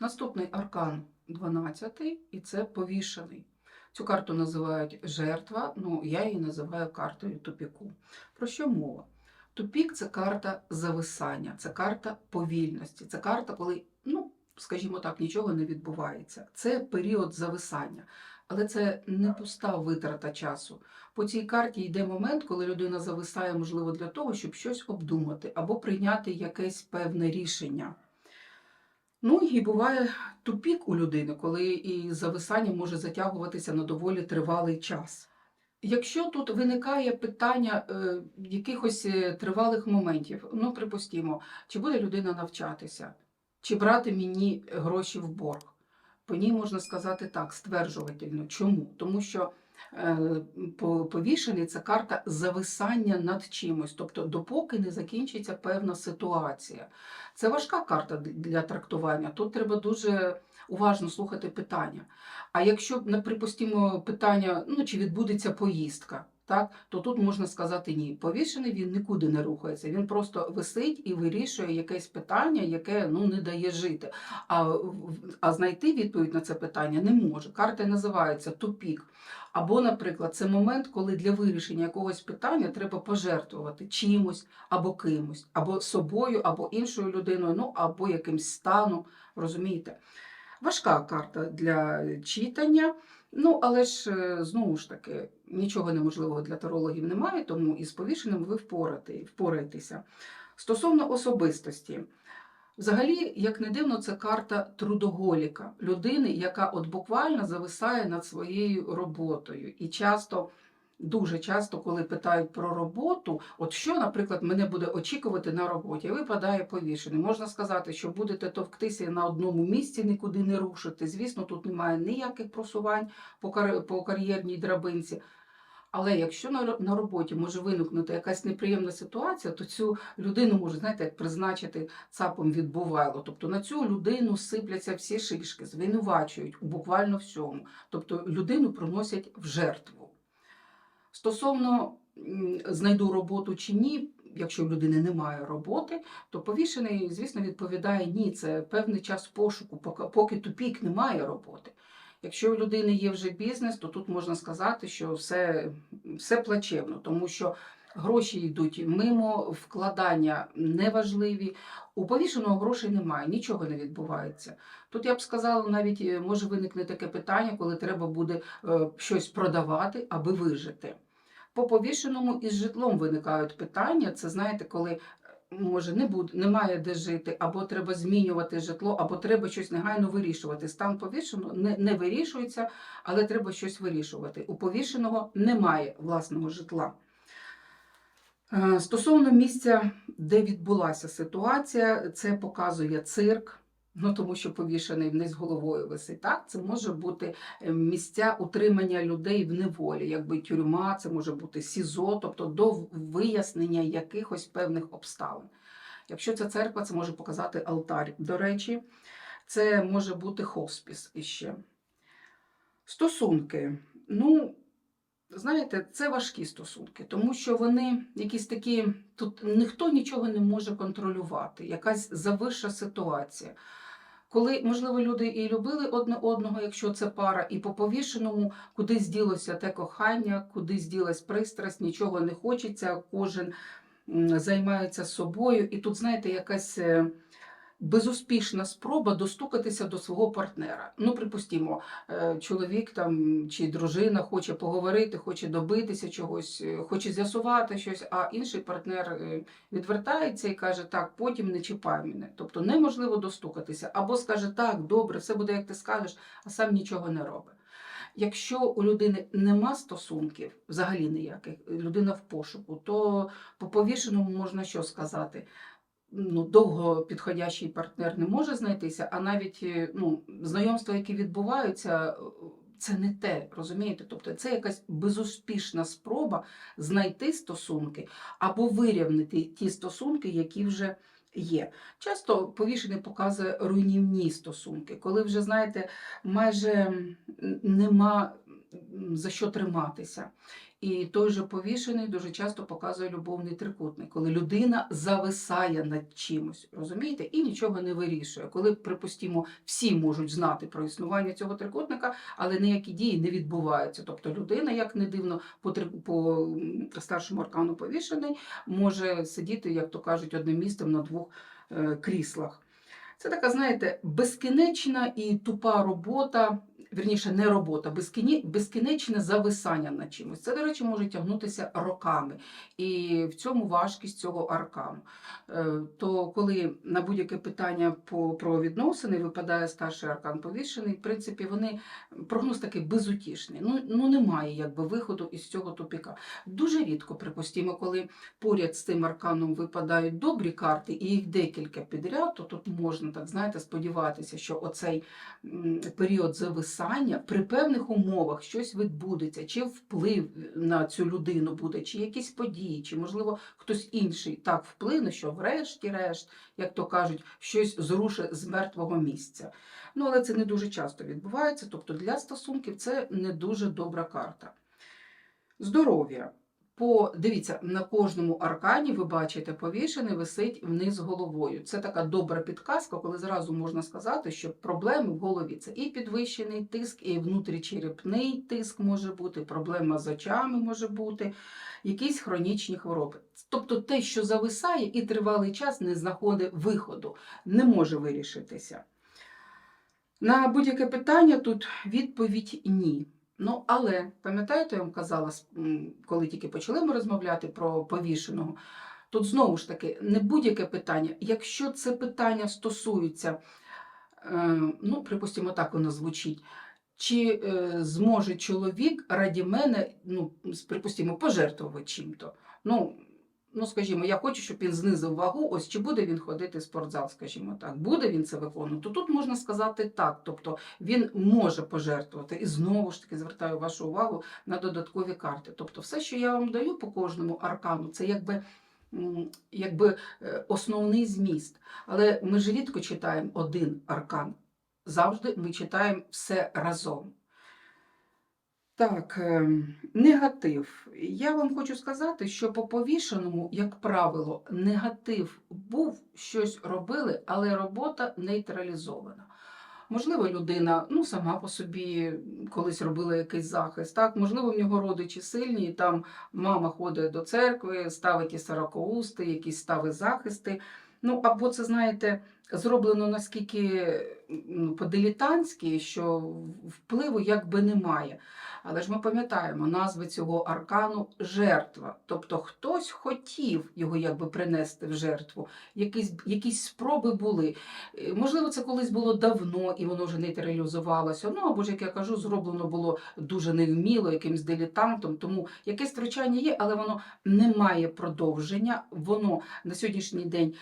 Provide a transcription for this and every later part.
Наступний аркан 12, і це повішений. Цю карту називають жертва, ну я її називаю картою тупіку. Про що мова? Тупік це карта зависання, це карта повільності, це карта, коли, ну, скажімо так, нічого не відбувається. Це період зависання. Але це не пуста витрата часу. По цій карті йде момент, коли людина зависає, можливо, для того, щоб щось обдумати або прийняти якесь певне рішення. Ну і буває тупік у людини, коли і зависання може затягуватися на доволі тривалий час. Якщо тут виникає питання е, якихось е, тривалих моментів, ну припустімо, чи буде людина навчатися, чи брати мені гроші в борг, по ній можна сказати так, стверджувательно. Чому? Тому що повішений це карта зависання над чимось, тобто допоки не закінчиться певна ситуація. Це важка карта для трактування. Тут треба дуже уважно слухати питання. А якщо, припустимо, питання, ну чи відбудеться поїздка, так, то тут можна сказати ні. Повішений він нікуди не рухається. Він просто висить і вирішує якесь питання, яке ну не дає жити. А, а знайти відповідь на це питання не може. Карта називається тупік. Або, наприклад, це момент, коли для вирішення якогось питання треба пожертвувати чимось або кимось, або собою, або іншою людиною, ну або якимсь станом. Розумієте? Важка карта для читання. Ну, але ж е, знову ж таки, нічого неможливого для тарологів немає, тому із повішеним ви впорати, впораєтеся. Стосовно особистості, взагалі, як не дивно, це карта трудоголіка, людини, яка от буквально зависає над своєю роботою. І часто, дуже часто, коли питають про роботу, от що, наприклад, мене буде очікувати на роботі, випадає повішений. Можна сказати, що будете товктися на одному місці, нікуди не рушити. Звісно, тут немає ніяких просувань по, кар... по кар'єрній драбинці. Але якщо на, на роботі може виникнути якась неприємна ситуація, то цю людину може, знаєте, як призначити цапом відбувайло. Тобто на цю людину сипляться всі шишки, звинувачують у буквально всьому. Тобто людину приносять в жертву. Стосовно знайду роботу чи ні, якщо в людини немає роботи, то повішений, звісно, відповідає ні, це певний час пошуку, поки, тупік немає роботи. Якщо у людини є вже бізнес, то тут можна сказати, що все, все плачевно, тому що гроші йдуть мимо, вкладання неважливі. У повішеного грошей немає, нічого не відбувається. Тут я б сказала, навіть е, може виникне таке питання, коли треба буде е, щось продавати, аби вижити. По повішеному із житлом виникають питання. Це знаєте, коли е, може не буде, немає де жити, або треба змінювати житло, або треба щось негайно вирішувати. Стан повішеного не, не вирішується, але треба щось вирішувати. У повішеного немає власного житла. Е, Стосовно місця, де відбулася ситуація, це показує цирк. Ну, тому що повішений вниз головою висить. Так, це може бути е, місця утримання людей в неволі, якби тюрма, це може бути СІЗО, тобто до вияснення якихось певних обставин. Якщо це церква, це може показати алтарь. До речі, це може бути хоспіс іще. Стосунки. Ну, знаєте, це важкі стосунки, тому що вони якісь такі, тут ніхто нічого не може контролювати, якась завища ситуація. Коли, можливо, люди і любили одне одного, якщо це пара, і по повішеному кудись ділося те кохання, кудись ділась пристрасть, нічого не хочеться, кожен займається собою. І тут, знаєте, якась е, безуспішна спроба достукатися до свого партнера. Ну, припустімо, е, чоловік там чи дружина хоче поговорити, хоче добитися чогось, е, хоче з'ясувати щось, а інший партнер е, відвертається і каже, так, потім не чіпай мене. Тобто неможливо достукатися. Або скаже, так, добре, все буде, як ти скажеш, а сам нічого не робить. Якщо у людини нема стосунків, взагалі ніяких, людина в пошуку, то по повішеному можна що сказати? Ну, довго підходящий партнер не може знайтися, а навіть е, ну, знайомства, які відбуваються, е, це не те, розумієте? Тобто це якась безуспішна спроба знайти стосунки або вирівнити ті стосунки, які вже є. Часто повішений показує руйнівні стосунки, коли вже, знаєте, майже нема за що триматися. І той же повішений дуже часто показує любовний трикутник, коли людина зависає над чимось, розумієте, і нічого не вирішує. Коли, припустимо, всі можуть знати про існування цього трикутника, але ніякі дії не відбуваються. Тобто людина, як не дивно, по, три- по старшому аркану повішений, може сидіти, як то кажуть, одним місцем на двох е, кріслах. Це така, знаєте, безкінечна і тупа робота, вірніше, не робота, безкінечне зависання над чимось. Це, до речі, може тягнутися роками. І в цьому важкість цього аркану. Е, То коли на будь-яке питання про відносини випадає старший аркан повішений, в принципі, вони прогноз такий безутішний. Ну, ну немає якби виходу із цього тупіка. Дуже рідко, припустимо, коли поряд з цим арканом випадають добрі карти, і їх декілька підряд, то тут можна так знаєте сподіватися, що оцей період зависання при певних умовах щось відбудеться, чи вплив на цю людину буде, чи якісь події, чи можливо хтось інший так вплине, що врешті-решт, як то кажуть, щось зрушить з мертвого місця. Ну але це не дуже часто відбувається. Тобто для стосунків це не дуже добра карта. Здоров'я. По, дивіться, на кожному аркані ви бачите, повішений висить вниз головою. Це така добра підказка, коли зразу можна сказати, що проблеми в голові це і підвищений тиск, і внутрічерепний тиск може бути, проблема з очами може бути, якісь хронічні хвороби. Тобто те, що зависає і тривалий час не знаходить виходу, не може вирішитися. На будь-яке питання тут відповідь ні. Ну, але пам'ятаєте, я вам казала, коли тільки почали ми розмовляти про повішеного, тут знову ж таки не будь-яке питання. Якщо це питання стосується, е, ну, припустимо, так воно звучить. Чи е, зможе чоловік раді мене, ну, припустимо, пожертвувати чим-то? Ну, ну, скажімо, я хочу, щоб він знизив вагу, ось чи буде він ходити в спортзал, скажімо так, буде він це виконувати, то тут можна сказати так. Тобто він може пожертвувати. І знову ж таки звертаю вашу увагу на додаткові карти. Тобто, все, що я вам даю по кожному аркану, це якби. Якби е, основний зміст. Але ми ж рідко читаємо один аркан. Завжди ми читаємо все разом. Так, ем, негатив. Я вам хочу сказати, що по повішеному, як правило, негатив був, щось робили, але робота нейтралізована. Можливо, людина ну, сама по собі колись робила якийсь захист. Так? Можливо, в нього родичі сильні, і там мама ходить до церкви, ставить і сорокоусти, якісь стави захисти. Ну, або це, знаєте, зроблено наскільки ну, по-дилетантськи, що впливу якби немає. Але ж ми пам'ятаємо назви цього аркану жертва. Тобто хтось хотів його якби принести в жертву, якісь, якісь спроби були. Е, Можливо, це колись було давно і воно вже нейтралізувалося. Ну або ж, як я кажу, зроблено було дуже невміло, якимсь дилетантом. Тому якесь втручання є, але воно не має продовження. Воно на сьогоднішній день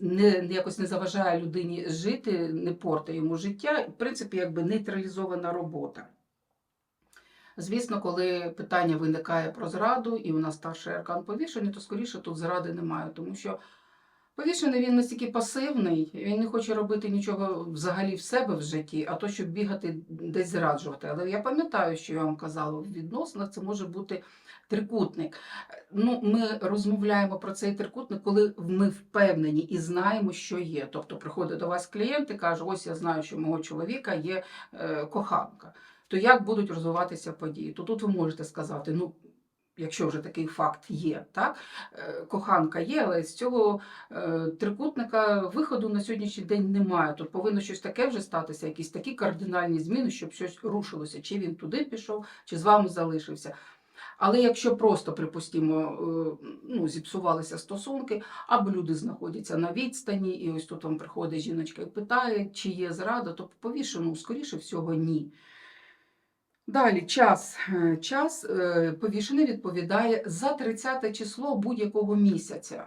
не, не якось не заважає людині жити, не порта йому життя. В принципі, якби нейтралізована робота. Звісно, коли питання виникає про зраду, і у нас старший аркан повішений, то скоріше тут зради немає, тому що повішений він настільки пасивний, він не хоче робити нічого взагалі в себе в житті, а то, щоб бігати десь зраджувати. Але я пам'ятаю, що я вам казала, в відносинах це може бути трикутник. Ну, ми розмовляємо про цей трикутник, коли ми впевнені і знаємо, що є. Тобто приходить до вас клієнт і каже, ось я знаю, що мого чоловіка є е, коханка то як будуть розвиватися події? То тут ви можете сказати, ну. Якщо вже такий факт є, так Е, коханка є, але з цього е, трикутника виходу на сьогоднішній день немає. Тут повинно щось таке вже статися, якісь такі кардинальні зміни, щоб щось рушилося, чи він туди пішов, чи з вами залишився. Але якщо просто, припустимо, е, ну, зіпсувалися стосунки, або люди знаходяться на відстані, і ось тут вам приходить жіночка і питає, чи є зрада, то повішено, скоріше всього, ні. Далі час. Е, Час е, повішений відповідає за 30 число будь-якого місяця.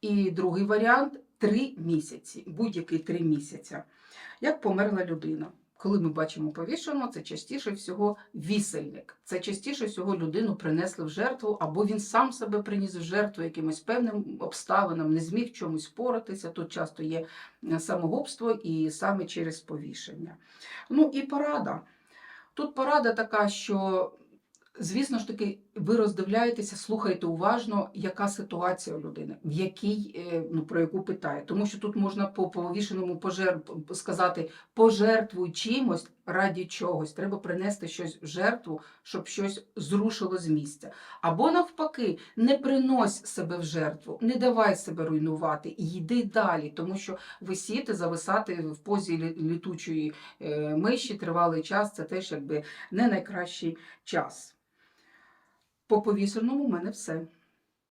І другий варіант 3 місяці, будь-який 3 місяця. Як померла людина. Коли ми бачимо повішеного, це частіше всього вісельник. Це частіше всього людину принесли в жертву, або він сам себе приніс в жертву якимось певним обставинам, не зміг чомусь впоратися. Тут часто є е, самогубство і саме через повішення. Ну і порада. Тут порада така, що, звісно ж таки, ви роздивляєтеся, слухайте уважно, яка ситуація у людини, в якій, е, ну, про яку питає. Тому що тут можна по повішеному пожер... сказати пожертвуй чимось раді чогось. Треба принести щось в жертву, щоб щось зрушило з місця. Або навпаки, не принось себе в жертву, не давай себе руйнувати йди далі, тому що висіти, зависати в позі літучої е, миші тривалий час це теж якби не найкращий час. По повісеному в мене все.